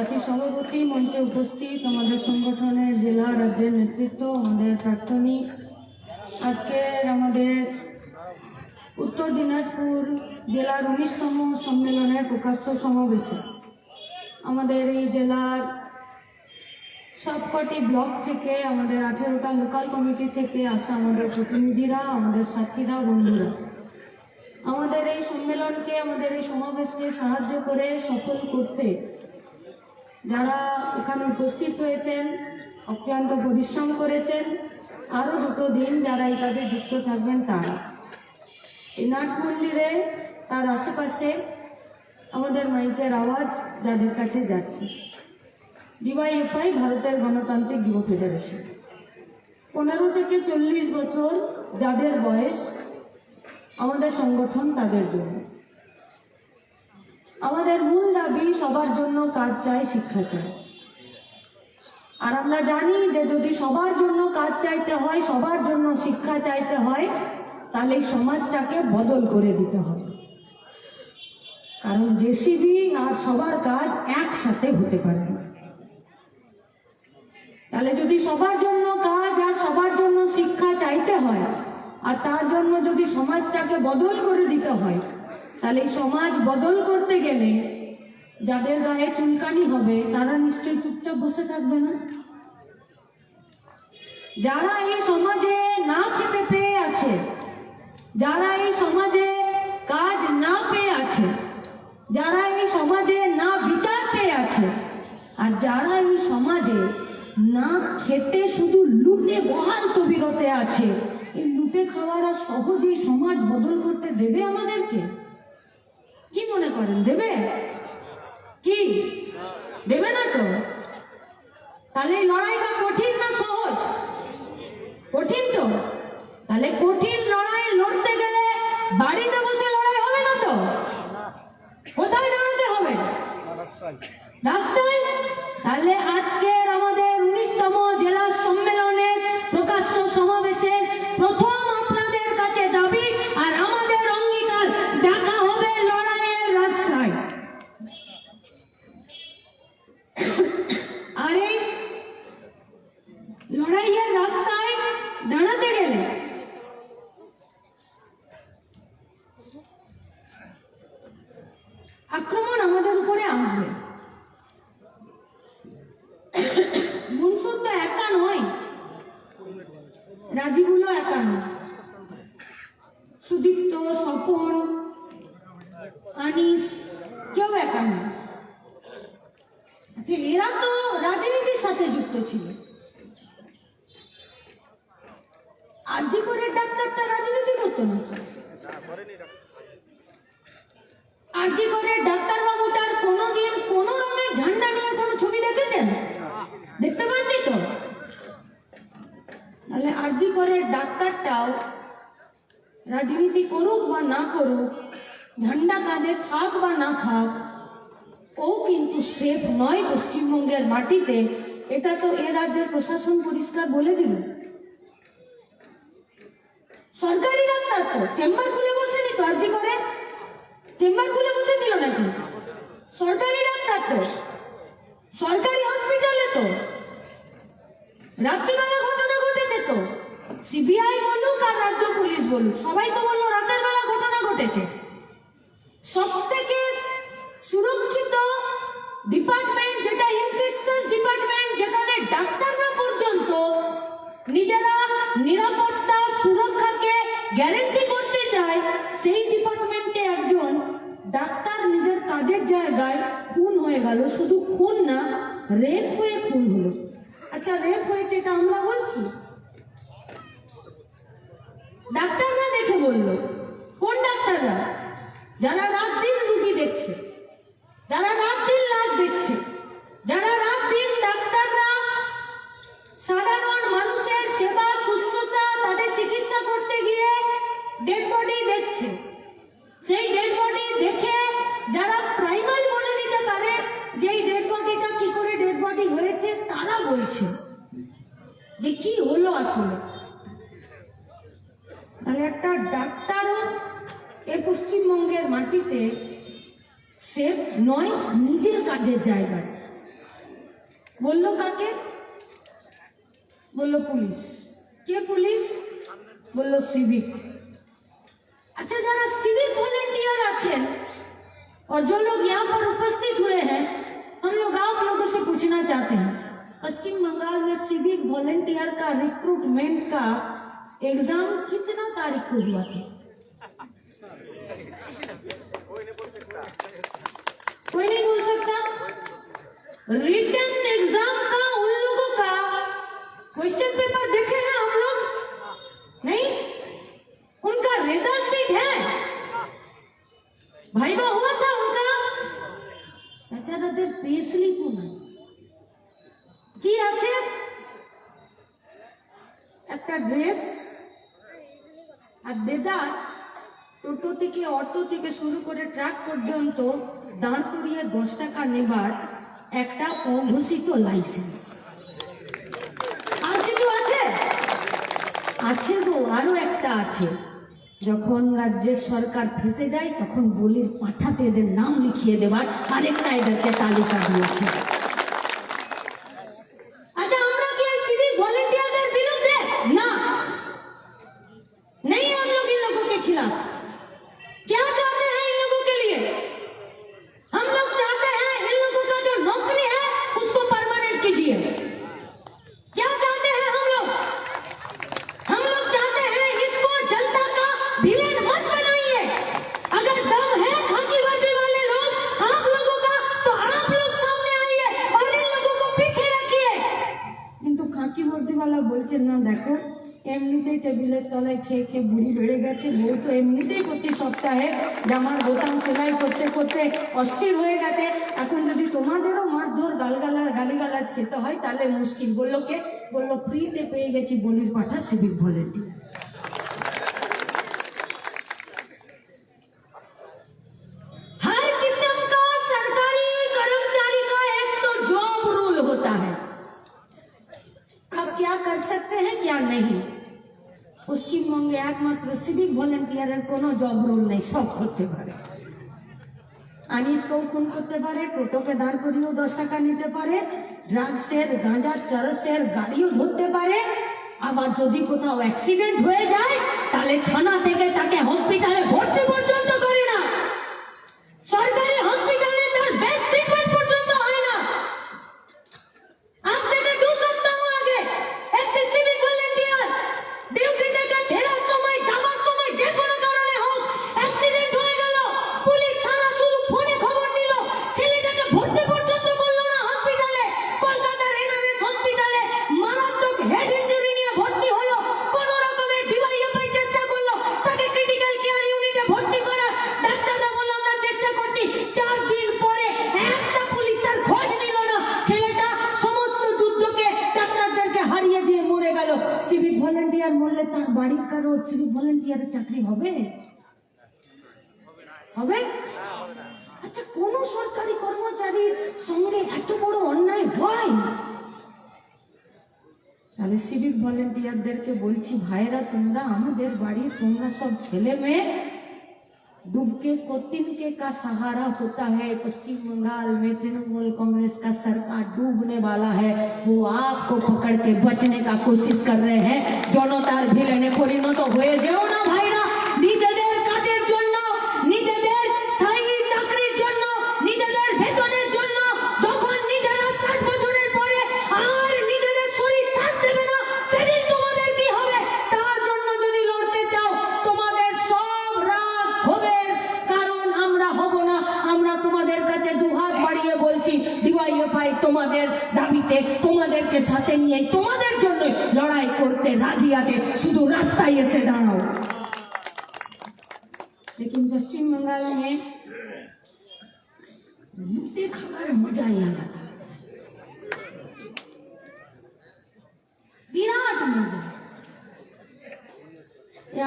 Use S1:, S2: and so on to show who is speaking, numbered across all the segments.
S1: সাথী সভাপতি মঞ্চে উপস্থিত আমাদের সংগঠনের জেলা রাজ্যের নেতৃত্ব, আমাদের প্রাক্তনী। আজকের আমাদের উত্তর দিনাজপুর জেলার উনিশতম সম্মেলনের প্রকাশ্য সমাবেশে আমাদের এই জেলার সবকটি ব্লক থেকে, আমাদের আঠেরোটা লোকাল কমিটি থেকে আসা আমাদের প্রতিনিধিরা, আমাদের সাথীরা, বন্ধুরা। আমাদের এই সম্মেলনকে, আমাদের এই সমাবেশকে সাহায্য করে সফল করতে যারা এখানে উপস্থিত হয়েছেন, অক্লান্ত পরিশ্রম করেছেন আরও দুটো দিন যারা এই কাজে যুক্ত থাকবেন তারা। এই নাট মন্দিরে তার আশেপাশে আমাদের মাইকের আওয়াজ যাদের কাছে যাচ্ছে। ডিওয়াইএফআই ভারতের গণতান্ত্রিক যুব ফেডারেশন। পনেরো থেকে চল্লিশ বছর যাদের বয়স, আমাদের সংগঠন তাদের জন্য। আমাদের মূল দাবি সবার জন্য কাজ চাই শিক্ষা চাই। আর আমরা জানি যে যদি সবার জন্য কাজ চাইতে হয়, সবার জন্য শিক্ষা চাইতে হয়, তাহলে সমাজটাকে বদল করে দিতে হবে। কারণ জেসিবি আর সবার কাজ একসাথে হতে পারে তাহলে যদি সবার জন্য কাজ আর সবার জন্য শিক্ষা চাইতে হয়, আর তার জন্য যদি সমাজটাকে বদল করে দিতে হয় তাহলে সমাজ বদল করতে গেলে যাদের গায়ে চুলকানি হবে, তারা নিশ্চয়ই চুপচাপ বসে থাকবে না? যারা এই সমাজে না খেতে পেয়ে আছে, যারা এই সমাজে কাজ না পেয়ে আছে, যারা এই সমাজে না বিচার পেয়ে আছে, আর যারা এই সমাজে না খেতে শুধু লুটে বহাল তবিরতে আছে, এই লুটে খাওয়ারা সহজেই সমাজ বদল করতে দেবে আমাদেরকে? মনে করেন, দেবে? কি? দেবে না তো? তাহলে লড়াইটা কঠিন না সহজ? কঠিন তো। তাহলে কঠিন লড়াই লড়তে গেলে বাড়িতে বসে লড়াই হবে না তো? কোথায় দাঁড়াতে হবে? রাস্তায়? তাহলে আজকের আমাদের উনিশতম জেলা সম্মেলনের প্রকাশ্য সমাবেশের প্রথম লড়াইয়ের রাস্তায় দাঁড়াতে গেলে আক্রমণ আমাদের উপরে আসবে মনসুর তো একা নয় রাজীবুলও একা নয় সুদীপ্ত স্বপন আনিস কেউ একা নয় আচ্ছা এরা তো রাজনীতির সাথে যুক্ত ছিল আরজি করে ডাক্তারটা রাজনীতি করতো নাকি আরজি করে ডাক্তার বাবুটার কোনোদিন কোনো রঙের ঝান্ডা নিয়ে কোনো ছবি দেখেছেন দেখতে পাননি তো তাহলে আরজি করে ডাক্তারটাও রাজনীতি করুক বা না করুক ঝান্ডা কাঁধে থাক বা না থাক ও কিন্তু সেফ নয় পশ্চিমবঙ্গের মাটিতে, এটা তো এ রাজ্যের প্রশাসন পরিষ্কার বলে দিল। সরকারি ডাক্তার তো, চেম্বার খুলে বসেনি তো আরজি করে? চেম্বার খুলে বসেছিল নাকি? সরকারি ডাক্তার তো, সরকারি হসপিটালে তো। রাত্রিবেলা ঘটনা ঘটেছে তো। সিবিআই বলুক আর রাজ্য পুলিশ বলুক সবাই তো বলল, রাতের বেলা ঘটনা ঘটেছে। সব থেকে সুরক্ষিত ডিপার্টমেন্ট যেটা ইনফেকশন ডিপার্টমেন্ট যেখানে ডাক্তাররা পর্যন্ত নিজেরা নিরাপত্তা, সুরক্ষাকে গ্যারেন্টি করতে চায়, সেই ডিপার্টমেন্টে একজন ডাক্তার নিজের কাজের জায়গায় খুন হয়ে গেল। শুধু খুন না রেপ হয়ে খুন হলো। আচ্ছা রেপ হয়েছে এটা আমরা বলছি? ডাক্তাররা দেখে বলল, কোন ডাক্তাররা? যারা রাত দিন রুগী দেখছে, যারা রাত দিন দেখছে সেই ডেড বডি দেখে যারা প্রাইমারি বলে দিতে পারে যে এই ডেড বডিটা কি করে ডেড বডি হয়েছে, তারা বলছে যে কি হলো আসলে? তাহলে একটা ডাক্তারও এ পশ্চিমবঙ্গের মাটিতে সেফ নয়, নিজের কাজের জায়গায়। বলল কাকে? বলল পুলিশ। কে পুলিশ? বলল সিভিक अच्छा जरा सिविक वॉलेंटियर अच्छे। और जो लोग यहाँ पर उपस्थित हुए हैं, हम लोग आप लोगों से पूछना चाहते हैं। पश्चिम बंगाल में सिविक वॉलेंटियर का रिक्रूटमेंट का एग्ज़ाम कितना तारीख को हुआ था? कोई नहीं बोल सकता। रिटर्न एग्ज़ाम का उन लोगों का। क्वेश्चन पेपर देखे हैं हम लोग? नहीं? उनका रिजल्ट सीट है भाईवा हुआ था उनका বেচারাদের পে স্লিপও নাই কি আছে একটা ড্রেস আর দেদার টোটো থেকে অটো থেকে শুরু করে ট্রাক পর্যন্ত দাঁড় করিয়ে দশ টাকা নেবার একটা অঘোষিত লাইসেন্স আর কিছু আছে আছে গো আরো একটা আছে যখন রাজ্যের সরকার ফেসে যায়, তখন বলির পাঠাতে এদের নাম লিখিয়ে দেওয়ার আরেকটা এদেরকে তালিকা দিয়েছে। অস্থির হয়ে গেছে এখন যদি তোমাদেরও মারধর গালগালা গালিগালাজ খেতে হয় তাহলে মুশকিল বললো কে বললো ফ্রিতে পেয়ে গেছি বলির পাঠা সিভিক ভলেন্টিয়ার পশ্চিমবঙ্গে একমাত্র সিভিক ভলেন্টিয়ারের কোনো জব রোল নেই সব করতে পারে আনিসকেও খুন করতে পারে টোটোকে দাঁড় করিয়েও দশ টাকা নিতে পারে, ড্রাগসের, গাঁজার চারসের গাড়িও ধরতে পারে। আবার যদি কোথাও অ্যাক্সিডেন্ট হয়ে যায়, তাহলে থানা থেকে তাকে হসপিটালে ভর্তি পর্যন্ত সিভিক ভলেন্টিয়ারদেরকে বলছি ভাইরা তোমরা আমাদের বাড়ির তোমরা সব ছেলে মেয়ে डूबके को तिनके का सहारा होता है पश्चिम बंगाल में तृणमूल कांग्रेस का सरकार डूबने वाला है वो आपको पकड़ के बचने का कोशिश कर रहे हैं জনতার ভিলেনে পরিণত হয়ে যেও না ভাইরা নিজেদের আছে, শুধু রাস্তায় এসে দাঁড়াও। দেখুন पश्चिम बंगाल খাবার মজাই আলাদা। বিরাট মজা।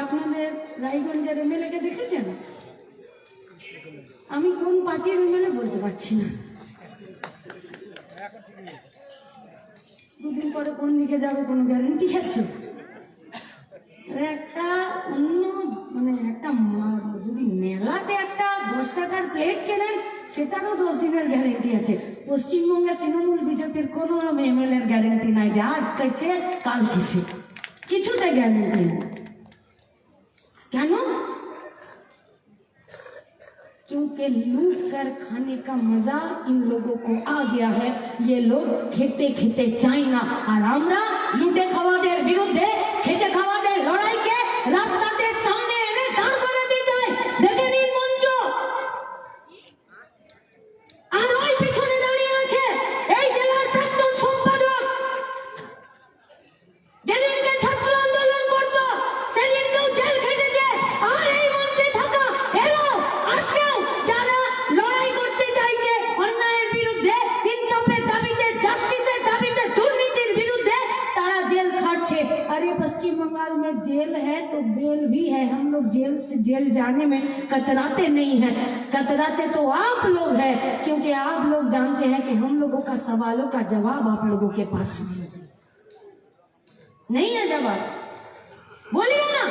S1: আপনাদের রায়গঞ্জের এমএলএ কে দেখেছেন? আমি কোন পার্টির এমএলএ বলতে পারছি না। দুদিন পরে কোন দিকে যাবে কোনো গ্যারেন্টি আছে? একটা অন্য মানে একটা মা- যদি মেলাতে একটা দশ টাকার প্লেট কেনেন সেটারও দশ দিনের গ্যারেন্টি আছে পশ্চিমবঙ্গে তৃণমূল বিজেপির কোনো এমএলএ এর গ্যারেন্টি নাই যে আজ কাছে কাল কিসে কিছুতে গ্যারেন্টি নেই কেন क्योंकि लूट कर खाने का मजा इन लोगों को आ गया है ये लोग খেতে খেতে চায় না আর আমরা লুটে খাওয়াদের বিরুদ্ধে খেটে খাওয়াদের লড়াইকে खाटছে अरे पश्चिम बंगाल में जेल है तो बेल भी है हम लोग जेल से जेल जाने में कतराते नहीं है कतराते तो आप लोग हैं क्योंकि आप लोग जानते हैं कि हम लोगों का सवालों का जवाब आप लोगों के पास नहीं है जवाब बोलिए ना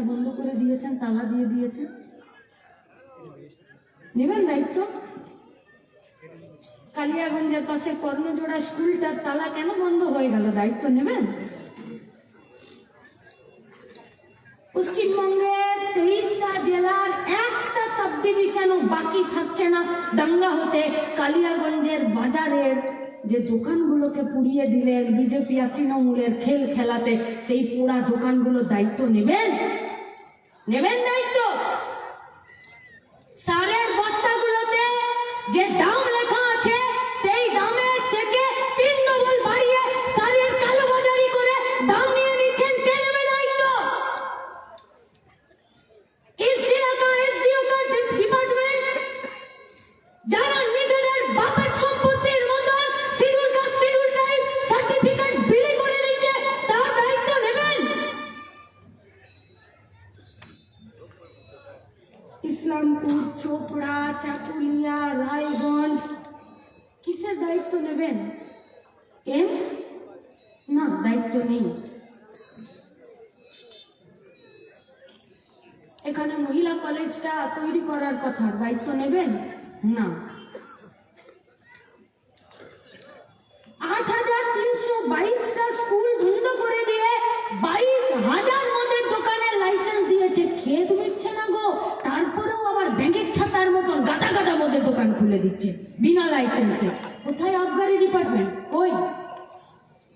S1: যেটা বন্ধ করে দিয়েছেন, তালা দিয়ে দিয়েছেন? নেবেন দায়িত্ব? কালিয়াগঞ্জের পাশে কর্ণজোড়া স্কুলটার তালা কেন বন্ধ হয়ে গেল? দায়িত্ব নেবেন? তেইশটা জেলার একটা সাব ডিভিশনও বাকি থাকছে না। দাঙ্গা হতে কালিয়াগঞ্জের বাজারের যে দোকানগুলোকে পুড়িয়ে দিলেন, বিজেপি আর তৃণমূলের খেল খেলাতে, সেই পোড়া দোকানগুলোর দায়িত্ব নেবেন? নেবেন দায়িত্ব সারের বস্তাগুলোতে যে দাম এখানে মহিলা কলেজটা তৈরি করার কথা দায়িত্ব নেবেন? না আট হাজার তিনশো বাইশটা স্কুল বন্ধ করে দিয়ে বাইশ হাজার মদের দোকানের লাইসেন্স দিয়েছে খেয়ে মিটছে না গো তারপরেও আবার ব্যাংকের ছাতার মতন গাদা গাদা মদের দোকান খুলে দিচ্ছে বিনা লাইসেন্সে কোথায় আবগারি ডিপার্টমেন্ট কই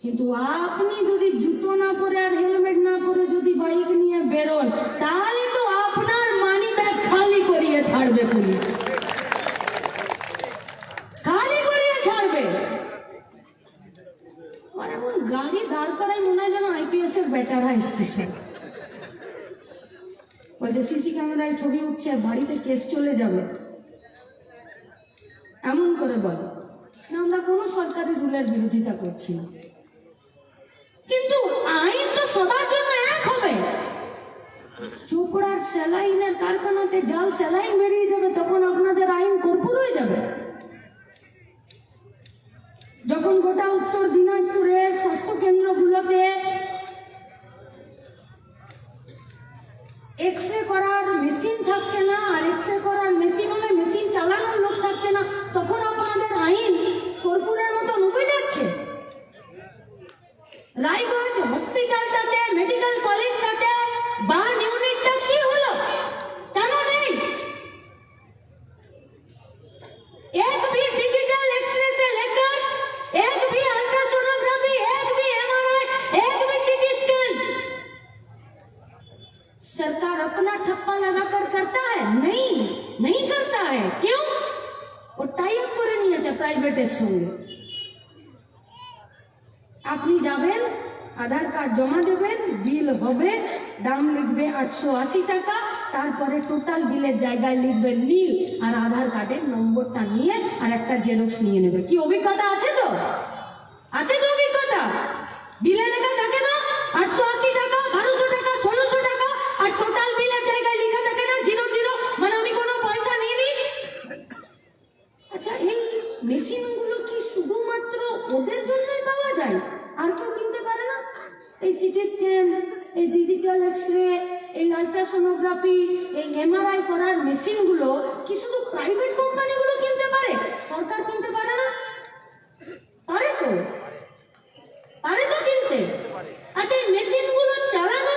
S1: কিন্তু আপনি যদি জুতো না পরে আর হেলমেট না পরে যদি বাইক নিয়ে বেরোন তাহলে তো আপনার মানি ব্যাগ খালি করিয়ে ছাড়বে পুলিশ খালি করিয়ে ছাড়বে আর এমন গাড়ি দাঁড় করাই মনে হয় যেন আইপিএস এর বেটারা স্টেশন বলছে সিসি ক্যামেরায় ছবি উঠছে আর বাড়িতে কেস চলে যাবে। এমন করে বলে। আমরা কোনো সরকারি রুলের বিরোধিতা করছি না। কিন্তু আইন তো সবার জন্য এক হবে। চোপড়ার স্যালাইনের কারখানাতে জাল স্যালাইন বেরিয়ে যাবে, তখন আপনাদের আইন কর্পূর হয়ে যাবে। যখন গোটা উত্তর দিনাজপুরের স্বাস্থ্য কেন্দ্রগুলোতে এক্স রে করার মেশিন থাকছে না, আর এক্স রে করার মেশিন হলে মেশিন চালানোর লোক থাকছে না, তখন আপনাদের আইন কর্পূরের মতন উবে যাচ্ছে। রায়গঞ্জ হসপিটালটাতে মেডিকেল কলেজটাতে পারে কেউ ও টাই আপ করে নিয়েছে প্রাইভেটের সঙ্গে আপনি যাবেন আধার কার্ড জমা দেবেন বিল হবে দাম লিখবে আটশো আশি টাকা তারপরে টোটাল বিলের জায়গায় লিখবে নীল, আর আধার কার্ডের নম্বরটা নিয়ে আর একটা জেরক্স নিয়ে নেবে। কি অভিজ্ঞতা আছে তো? আছে তো অভিজ্ঞতা? বিলে লেখা থাকে না? আটশো সিটি স্ক্যান এই ডিজিটাল এক্স রে এই আলট্রাসোনোগ্রাফি এই এমআরআই করার মেশিনগুলো কি শুধু প্রাইভেট কোম্পানিগুলো কিনতে পারে সরকার কিনতে পারে না পারে তো পারে তো কিনতে আচ্ছা এই মেশিনগুলো চালানোর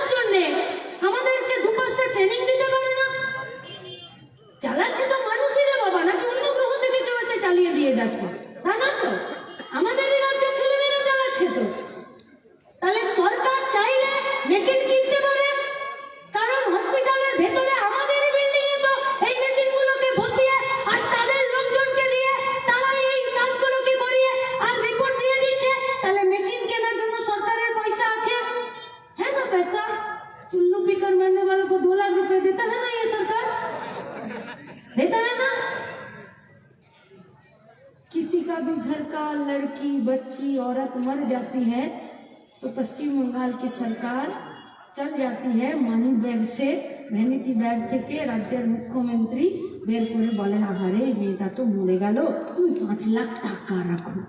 S1: রাজ্যের মুখ্যমন্ত্রী বের করে বলে আহারে মেয়েটা তো মরে গেল তুমি পাঁচ লাখ টাকা রাখো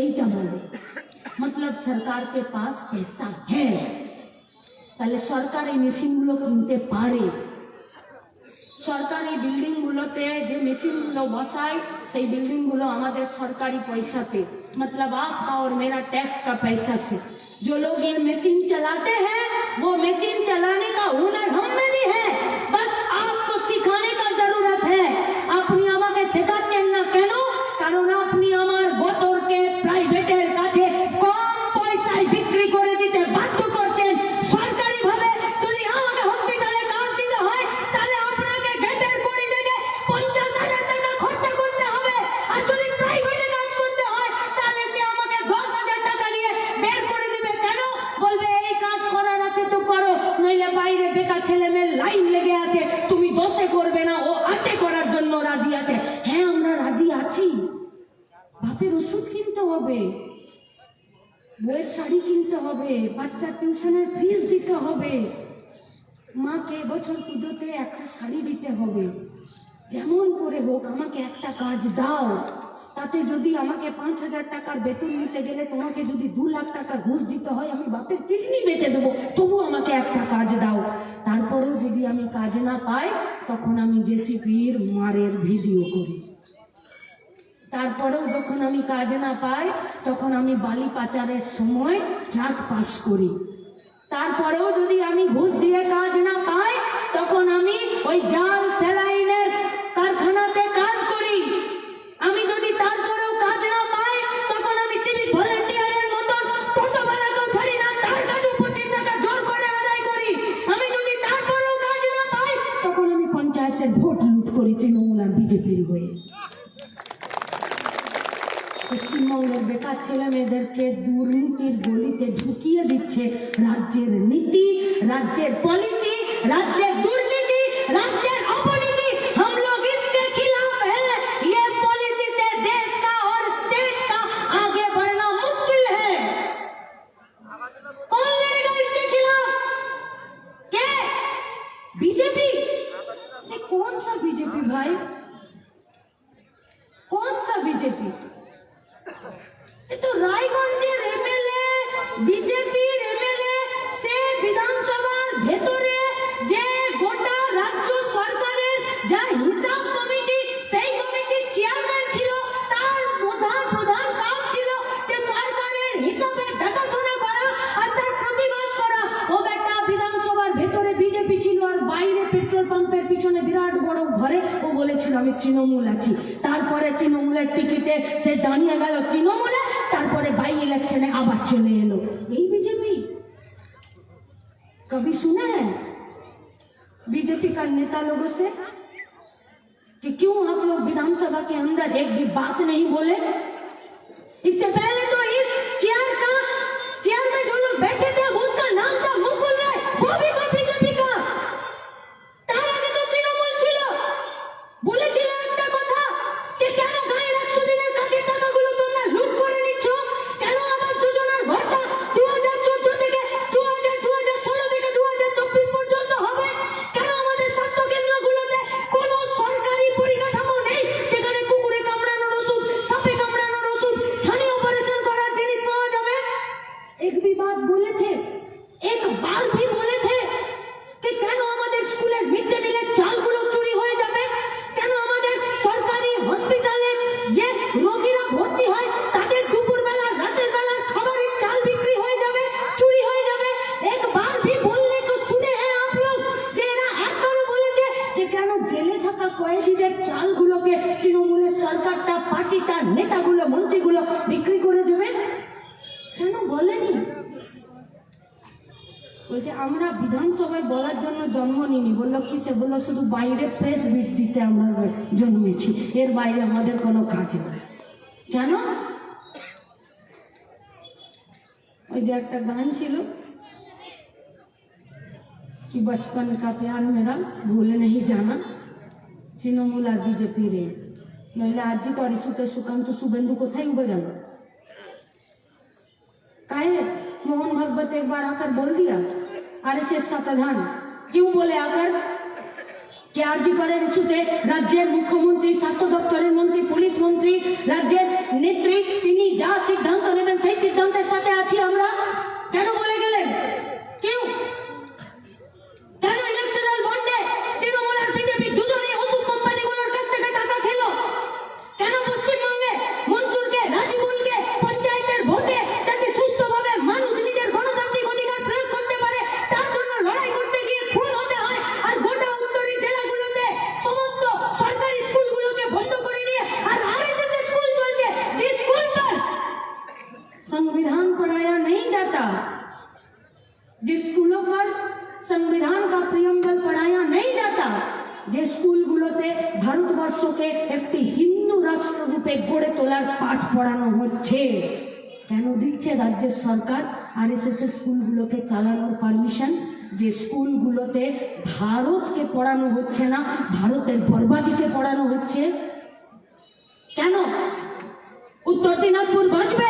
S1: এইটা বলে মতলব সরকার কে পাস পয়সা হ্যাঁ তাহলে সরকার এই মেশিনগুলো কিনতে পারে সরকারি বিল্ডিং গুলোতে যে মেশিন গুলো বসায় সেই বিল্ডিং গুলো আমাদের সরকারি पैसाते मतलब आपका और मेरा टैक्स का पैसा से जो लोग ये मशीन चलाते हैं वो मशीन चलाने का हुनर हम में भी है। করবে না। ও আটে করার জন্য রাজি আছে। হ্যাঁ আমরা রাজি আছি। বাপের ওষুধ কিনতে হবে। বইয়ের শাড়ি কিনতে হবে। বাচ্চার টিউশনের ফিস দিতে হবে। মাকে বছর পুজোতে একটা শাড়ি দিতে হবে। যেমন করে হোক আমাকে একটা কাজ দাও। তাতে যদি আমাকে পাঁচ হাজার টাকার বেতন নিতে গেলে তোমাকে যদি দু লাখ টাকা ঘুষ দিতে হয়, আমি বাপের কিডনি বেচে দেবো। তবু আমাকে একটা কাজ দাও। তারপরেও যদি আমি কাজ না পাই, তখন আমি জেসিপির মারের ভিডিও করি। তারপরেও যখন আমি কাজ না পাই, তখন আমি বালি পাচারের সময় ট্রাক পাস করি। তারপরেও যদি আমি ঘুষ দিয়ে কাজ না পাই, তখন আমি ওই জাল স্যালাইনের বিজেপির হয়ে পশ্চিমবঙ্গের বেকার ছেলে মেয়েদেরকে দুর্নীতির গলিতে ঢুকিয়ে দিচ্ছে রাজ্যের নীতি, রাজ্যের পলিসি রাজ্যের দুর্নীতি। তৃণমূল আছি তারপরে তৃণমূলের টিকিটে সে দাঁড়িয়ে গেল তৃণমূলে তারপরে বাই ইলেকশনে আবার চলে এলো এই বিজেপি कभी सुने हैं बीजेपी का नेता लोगों से कि क्यों आप लोग विधानसभा के अंदर एक भी बात नहीं बोले इससे पहले একটা গান ছিল कि बचपन का प्यार मेरा भूल नहीं जाना তৃণমূল আর বিজেপি রে নইলে আরজি কর ইস্যুতে সুকান্ত শুভেন্দু কোথায় উবে গেল काहे मोहन भगवत एक बार आकर बोल दिया आरएसएस का प्रधान क्यों बोले आकर कि आरजी করের ইস্যুতে রাজ্যের মুখ্যমন্ত্রী স্বাস্থ্য দপ্তরের মন্ত্রী পুলিশ মন্ত্রী রাজ্যের নেত্রী তিনি যা সিদ্ধান্ত নেবেন সেই সিদ্ধান্তের সাথে আছি আমরা। কেন नहीं जाता जिस स्कूलों पर संविधान का प्रियम्बल पढ़ाया नहीं जाता যে স্কুলগুলোতে ভারতবর্ষকে একটি হিন্দু রাষ্ট্র রূপে গড়ে তোলার পাঠ পড়ানো হচ্ছে কেন দিচ্ছে রাজ্যের সরকার আর এস এস স্কুলগুলোকে চালানোর পারমিশন যে স্কুলগুলোতে ভারতকে পড়ানো হচ্ছে না ভারতের বরবাদিকে পড়ানো হচ্ছে কেন উত্তর দিনাজপুর বাঁচবে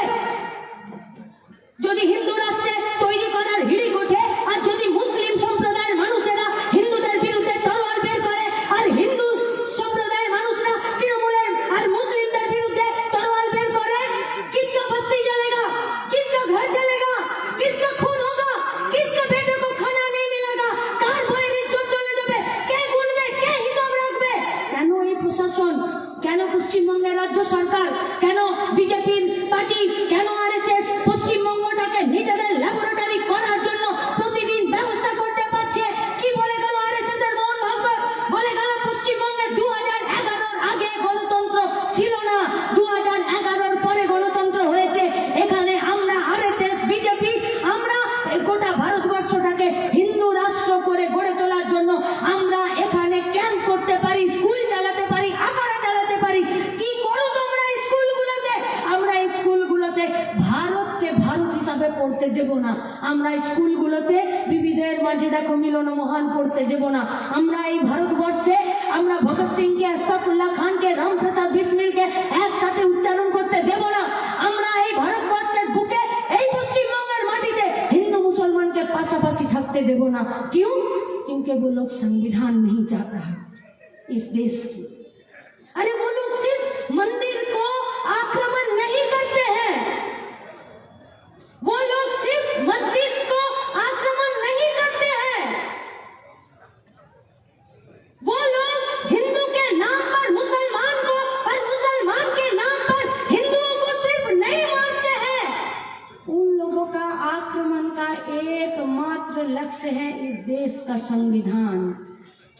S1: যদি হিন্দু রাষ্ট্রে তৈরি করার হিড়িক ওঠে, আর যদি মুসলিম সম্প্রদায়ের মানুষেরা হিন্দুদের বিরুদ্ধে তলোয়ার বের করে, আর হিন্দু সম্প্রদায়ের মানুষরা তৃণমূলের আর মুসলিমদের বিরুদ্ধে তলোয়ার বের করে কিসকা বস্তি জ্বলেগা কিসকা ঘর জ্বলেগা কিসকা খুন হোগা কিসকা বেটে কো খানা নেই মিলেগা, কার বাইরে ইজ্জত চলে যাবে? কে গুনবে? কে হিসাব রাখবে? কেন এই প্রশাসন? কেন পশ্চিমবঙ্গের রাজ্য সরকার? কেন বিজেপির পার্টি? কেন আর আরএসএস আমরা এই স্কুলগুলোতে বিবিধের মাঝে দেখো মিলন মহান পড়তে দেব না আমরা এই ভারতবর্ষে আমরা ভগৎ সিংকে আশফাকুল্লাহ খানকে রামপ্রসাদ বিসমিলকে একসাথে উচ্চারণ করতে দেব না আমরা এই ভারতবর্ষের বুকে এই পশ্চিমবঙ্গের মাটিতে হিন্দু मुसलमान के पासापासी थकते देवो ना क्यों क्योंकि वो लोग संविधान नहीं चाहता है इस देश की अरे वो लोग सिर्फ मंदिर को आक्रमण नहीं करते हैं वो लोग सिर्फ मस्जिद को आक्रमण नहीं करते हैं। वो लोग हिंदू के नाम पर मुसलमान को और मुसलमान के नाम पर हिंदुओं को सिर्फ़ नहीं मारते हैं। उन लोगों का आक्रमण का एकमात्र लक्ष्य है इस देश का संविधान।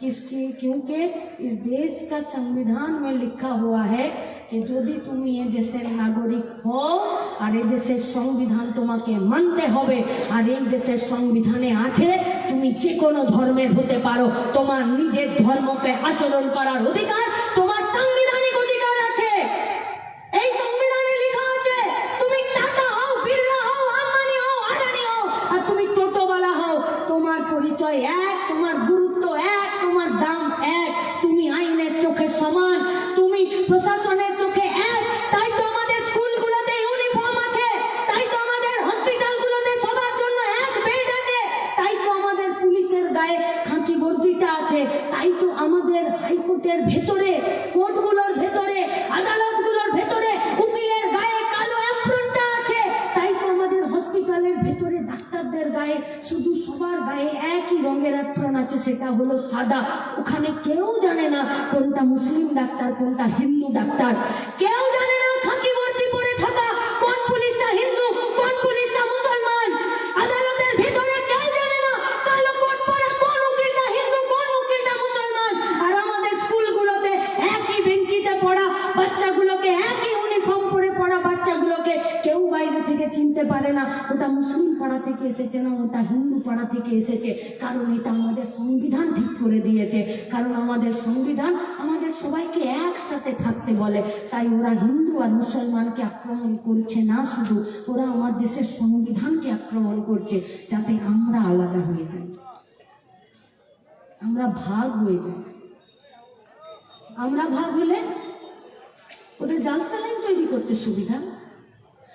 S1: किसकी, क्योंकि इस देश का संविधान में लिखा हुआ है যদি তুমি এ দেশের নাগরিক হও, আর এই দেশের সংবিধান তোমাকে মানতে হবে, আর এই দেশের সংবিধানে আছে, তুমি যে কোনো ধর্মের হতে পারো। তোমার নিজের ধর্মকে আচরণ করার অধিকার, তোমার সাংবিধানিক অধিকার আছে। এই সংবিধানে লেখা আছে, তুমি টাটা হও, বিড়লা হও, আম্বানি হও, আদানি হও, আর তুমি টোটোওয়ালা হও। তোমার পরিচয় এক, তোমার গুরুত্ব এক, তোমার দাম এক, তুমি আইনের চোখে সমান, তুমি প্রশাসনের হিন্দু ডাক্তার কেউ জানে না খাকি বর্দি পরে থাকা কোন পুলিশটা হিন্দু কোন পুলিশটা মুসলমান আদালতের ভিতরে কেউ জানে না কালো কোট পরা কোন উকিলটা হিন্দু কোন উকিলটা মুসলমান আর আমাদের স্কুলগুলোতে একই বেঞ্চিতে পড়া বাচ্চাগুলোকে একই ইউনিফর্ম পরে পড়া বাচ্চাগুলো চিনতে পারে না। ওটা মুসলিম পাড়া থেকে এসেছে না, ওটা হিন্দু পাড়া থেকে এসেছে। কারণ এটা আমাদের সংবিধান ঠিক করে দিয়েছে। কারণ আমাদের সংবিধান আমাদের সবাইকে একসাথে থাকতে বলে। তাই ওরা হিন্দু আর মুসলমানকে আক্রমণ করছে না শুধু, ওরা আমার দেশের সংবিধানকে আক্রমণ করছে যাতে আমরা আলাদা হয়ে যাই। আমরা ভাগ হয়ে যাই। আমরা ভাগ হলে ওদের জালসালাইন তৈরি করতে সুবিধা?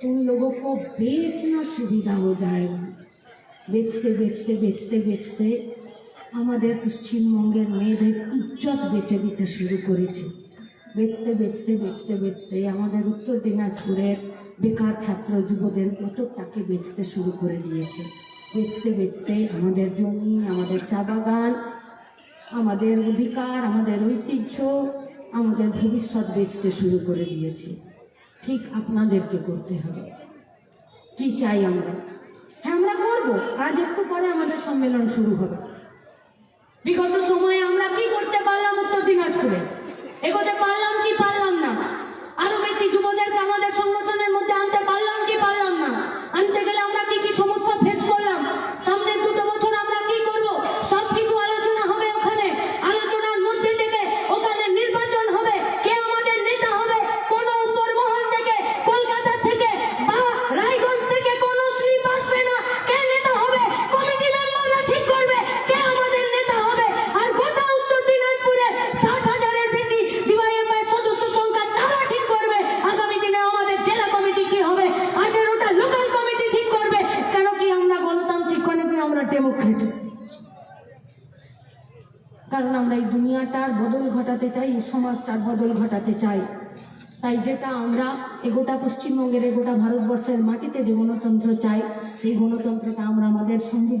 S1: तो उन लोगों को बेचना सुविधा हो जाएगा বেচতে বেচতে বেচতে বেচতে আমাদের পশ্চিমবঙ্গের মেয়েদের ইজ্জত বেচে দিতে শুরু করেছে বেচতে বেচতে বেচতে বেচতে আমাদের উত্তর দিনাজপুরের বেকার ছাত্র যুবদের কতকটাকে বেচতে শুরু করে দিয়েছে বেচতে বেচতে আমাদের জমি আমাদের চা বাগান আমাদের অধিকার আমাদের ঐতিহ্য আমাদের ভবিষ্যৎ বেচতে শুরু করে দিয়েছে ঠিক আপনাদেরকে করতে হবে। কি চাই আমরা? হ্যাঁ আমরা করব। আজ একটু পরে আমাদের সম্মেলন শুরু হবে। বিগত সময়ে আমরা কি করতে পারলাম উত্তর দিনাজপুরে? এগোতে পারলাম কি পারলাম না? আরও বেশি যুবদেরকে আমাদের সংগঠনের মধ্যে আনতে পারলাম কি পারলাম না? আনতে গেলে আমরা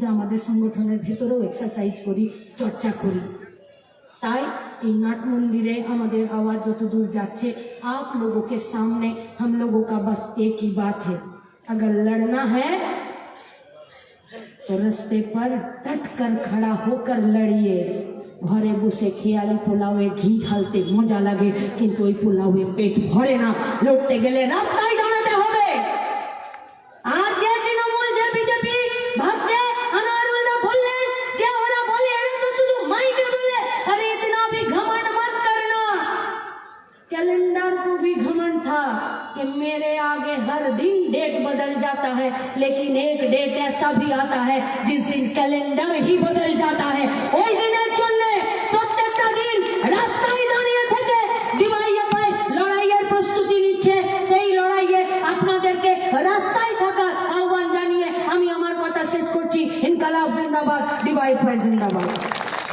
S1: আমাদের সংবিধান আমাদের সংগঠনের ভেতরেও এক্সারসাইজ করি চর্চা করি তাই এই নাট মন্দিরে আমাদের আওয়াজ যত দূর যাচ্ছে आप लोगों के सामने हम लोगों का बस एक ही बात है अगर लड़ना है তো রাস্তে পর টট কর খড়া হোকর লড়িয়ে ঘরে বসে খেয়ালি পোলাওয়ে ঘি ঢালতে মজা লাগে কিন্তু ওই পোলাওয়ে পেট ভরে না লড়তে গেলে রাস্তায় जाता है, लेकिन एक डेट ऐसा भी आता है, जिस दिन कैलेंडर ही बदल जाता है। वही दिन